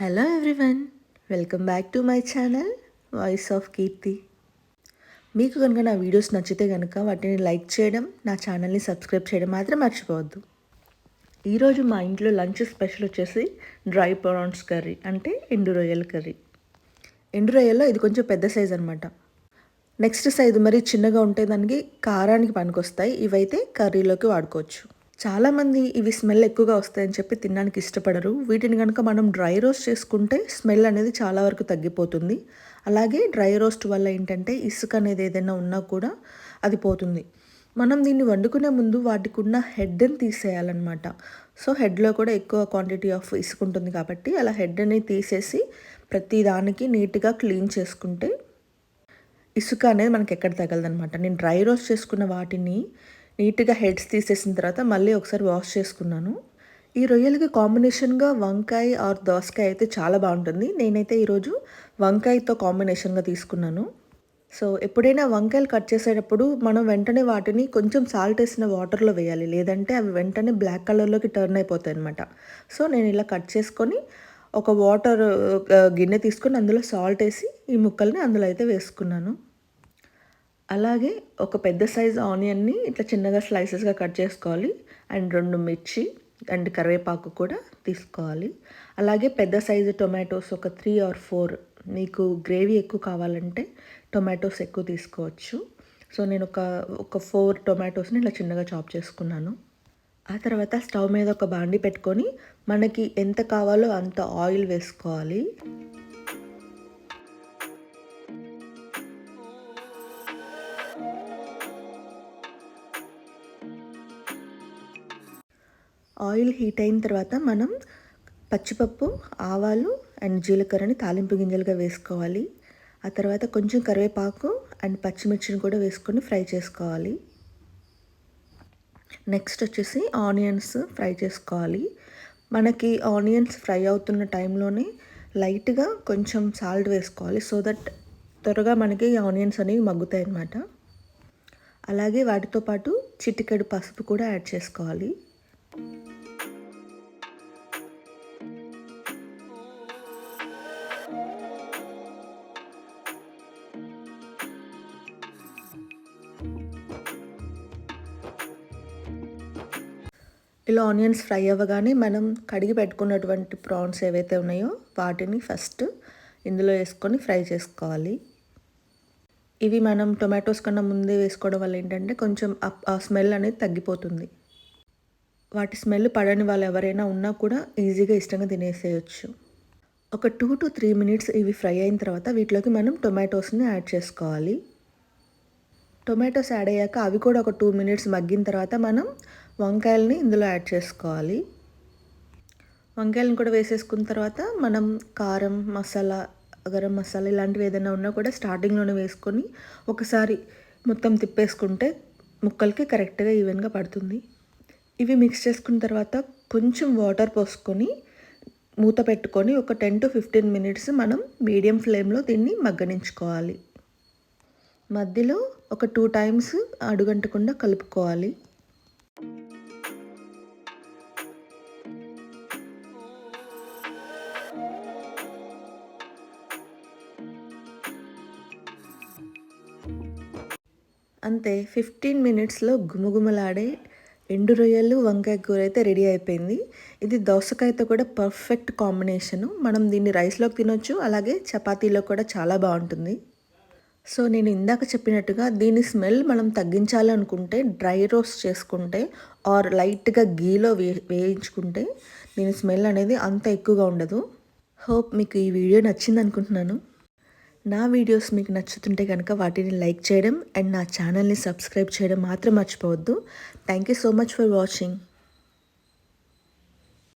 Hello everyone welcome back to my channel voice of Keerthi మీకు కనుక నా videos నచ్చితే కనుక వాటిని లైక్ చేయడం నా ఛానల్ని సబ్స్క్రైబ్ చేయడం మాత్రం మర్చిపోవద్దు. ఈరోజు మా ఇంట్లో లంచ్ స్పెషల్ వచ్చేసి డ్రై ప్రాన్స్ కర్రీ అంటే ఎండు రొయ్యల కర్రీ ఎండు రొయ్యల్లో ఇది కొంచెం పెద్ద సైజ్ అనమాట నెక్స్ట్ సైజు మరి చిన్నగా ఉంటే దానికి కారానికి పనికొస్తాయి ఇవైతే కర్రీలోకి వాడుకోవచ్చు. చాలామంది ఇవి స్మెల్ ఎక్కువగా వస్తాయని చెప్పి తినడానికి ఇష్టపడరు. వీటిని కనుక మనం డ్రై రోస్ట్ చేసుకుంటే స్మెల్ అనేది చాలా వరకు తగ్గిపోతుంది. అలాగే డ్రై రోస్ట్ వల్ల ఏంటంటే ఇసుక అనేది ఏదైనా ఉన్నా కూడా అది పోతుంది. మనం దీన్ని వండుకునే ముందు వాటికి ఉన్న హెడ్ని తీసేయాలన్నమాట. సో హెడ్లో కూడా ఎక్కువ క్వాంటిటీ ఆఫ్ ఇసుక ఉంటుంది కాబట్టి అలా హెడ్ని తీసేసి ప్రతి దానికి నీట్గా క్లీన్ చేసుకుంటే ఇసుక అనేది మనకి ఎక్కడ తగలదనమాట నేను డ్రై రోస్ట్ చేసుకున్న వాటిని నీట్గా హెడ్స్ తీసేసిన తర్వాత మళ్ళీ ఒకసారి వాష్ చేసుకున్నాను. ఈ రొయ్యలకి కాంబినేషన్గా వంకాయ ఆర్ దోసకాయ అయితే చాలా బాగుంటుంది. నేనైతే ఈరోజు వంకాయతో కాంబినేషన్గా తీసుకున్నాను. సో ఎప్పుడైనా వంకాయలు కట్ చేసేటప్పుడు మనం వెంటనే వాటిని కొంచెం సాల్ట్ వేసిన వాటర్లో వేయాలి. లేదంటే అవి వెంటనే బ్లాక్ కలర్లోకి టర్న్ అయిపోతాయి అనమాట సో నేను ఇలా కట్ చేసుకొని ఒక వాటర్ గిన్నె తీసుకొని అందులో సాల్ట్ వేసి ఈ ముక్కల్ని అందులో అయితే వేసుకున్నాను. అలాగే ఒక పెద్ద సైజ్ ఆనియన్ని ఇట్లా చిన్నగా స్లైసెస్గా కట్ చేసుకోవాలి. అండ్ రెండు మిర్చి అండ్ కరివేపాకు కూడా తీసుకోవాలి. అలాగే పెద్ద సైజు టొమాటోస్ ఒక త్రీ ఆర్ ఫోర్ మీకు గ్రేవీ ఎక్కువ కావాలంటే టొమాటోస్ ఎక్కువ తీసుకోవచ్చు. సో నేను ఒక ఒక ఫోర్ టొమాటోస్ని ఇలా చిన్నగా చాప్ చేసుకున్నాను. ఆ తర్వాత స్టవ్ మీద ఒక బాండి పెట్టుకొని మనకి ఎంత కావాలో అంత ఆయిల్ వేసుకోవాలి. ఆయిల్ హీట్ అయిన తర్వాత మనం పచ్చిపప్పు ఆవాలు అండ్ జీలకర్రని తాలింపు గింజలుగా వేసుకోవాలి. ఆ తర్వాత కొంచెం కరివేపాకు అండ్ పచ్చిమిర్చిని కూడా వేసుకొని ఫ్రై చేసుకోవాలి. నెక్స్ట్ వచ్చేసి ఆనియన్స్ ఫ్రై చేసుకోవాలి. మనకి ఆనియన్స్ ఫ్రై అవుతున్న టైంలోనే లైట్గా కొంచెం సాల్ట్ వేసుకోవాలి. సో దట్ త్వరగా మనకి ఆనియన్స్ అనేవి మగ్గుతాయి అన్నమాట అలాగే వాటితో పాటు చిటికెడు పసుపు కూడా యాడ్ చేసుకోవాలి. ఇలా ఆనియన్స్ ఫ్రై అవ్వగానే మనం కడిగి పెట్టుకున్నటువంటి ప్రాన్స్ ఏవైతే ఉన్నాయో వాటిని ఫస్ట్ ఇందులో వేసుకొని ఫ్రై చేసుకోవాలి. ఇవి మనం టొమాటోస్ కన్నా ముందే వేసుకోవడం వల్ల ఏంటంటే కొంచెం ఆ స్మెల్ అనేది తగ్గిపోతుంది. వాటి స్మెల్ పడని వాళ్ళు ఎవరైనా ఉన్నా కూడా ఈజీగా ఇష్టంగా తినేసేయచ్చు. ఒక టూ టు త్రీ మినిట్స్ ఇవి ఫ్రై అయిన తర్వాత వీటిలోకి మనం టొమాటోస్ని యాడ్ చేసుకోవాలి. టొమాటోస్ యాడ్ అయ్యాక అవి కూడా ఒక టూ మినిట్స్ మగ్గిన తర్వాత మనం వంకాయలని ఇందులో యాడ్ చేసుకోవాలి. వంకాయలను కూడా వేసేసుకున్న తర్వాత మనం కారం మసాలా గరం మసాలా ఇలాంటివి ఏదైనా ఉన్నా కూడా స్టార్టింగ్లోనే వేసుకొని ఒకసారి మొత్తం తిప్పేసుకుంటే ముక్కలకి కరెక్ట్గా ఈవెన్గా పడుతుంది. ఇవి మిక్స్ చేసుకున్న తర్వాత కొంచెం వాటర్ పోసుకొని మూత పెట్టుకొని ఒక టెన్ టు ఫిఫ్టీన్ మినిట్స్ మనం మీడియం ఫ్లేమ్లో దీన్ని మగ్గనించుకోవాలి. మధ్యలో ఒక టూ టైమ్స్ అడుగంటకుండా కలుపుకోవాలి. అంతే ఫిఫ్టీన్ మినిట్స్లో గుమగుమలాడే ఎండు రొయ్యలు వంకాయ కూర అయితే రెడీ అయిపోయింది. ఇది దోసకాయతో కూడా పర్ఫెక్ట్ కాంబినేషను. మనం దీన్ని రైస్లోకి తినొచ్చు అలాగే చపాతీలో కూడా చాలా బాగుంటుంది. సో నేను ఇందాక చెప్పినట్టుగా దీని స్మెల్ మనం తగ్గించాలనుకుంటే డ్రై రోస్ట్ చేసుకుంటే ఆర్ లైట్గా గీలో వే వేయించుకుంటే దీని స్మెల్ అనేది అంత ఎక్కువగా ఉండదు. హోప్ మీకు ఈ వీడియో నచ్చింది అనుకుంటున్నాను నా వీడియోస్ మీకు నచ్చుతుంటే కనుక వాటిని లైక్ చేయడం అండ్ నా ఛానల్ని సబ్స్క్రైబ్ చేయడం మాత్రం మర్చిపోవద్దు. Thank you so much for watching